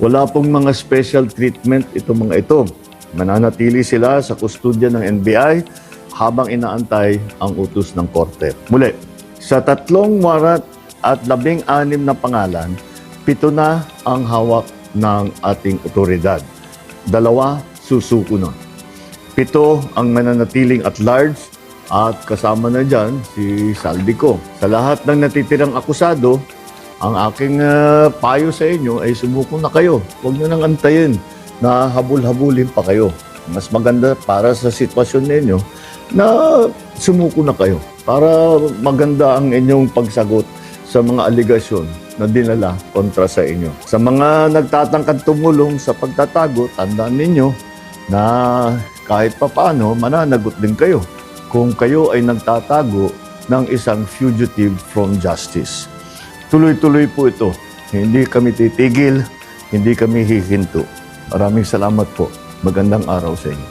Wala pong mga special treatment itong mga ito. Mananatili sila sa kustudya ng NBI habang inaantay ang utos ng korte. Muli, sa tatlong warat at labing anim na pangalan, pito na ang hawak ng ating otoridad. Dalawa, susuko na. Pito ang mananatiling at large at kasama na dyan si Saldico. Sa lahat ng natitirang akusado, ang aking ah, payo sa inyo ay sumuko na kayo. Huwag nyo nang antayin na habul-habulin pa kayo. Mas maganda para sa sitwasyon ninyo na sumuko na kayo para maganda ang inyong pagsagot sa mga aligasyon na dinala kontra sa inyo. Sa mga nagtatangkad tumulong sa pagtatago, tandaan ninyo na kahit papaano mananagot din kayo kung kayo ay nagtatago ng isang fugitive from justice. Tuloy-tuloy po ito. Hindi kami titigil, hindi kami hihinto. Maraming salamat po. Magandang araw sa inyo.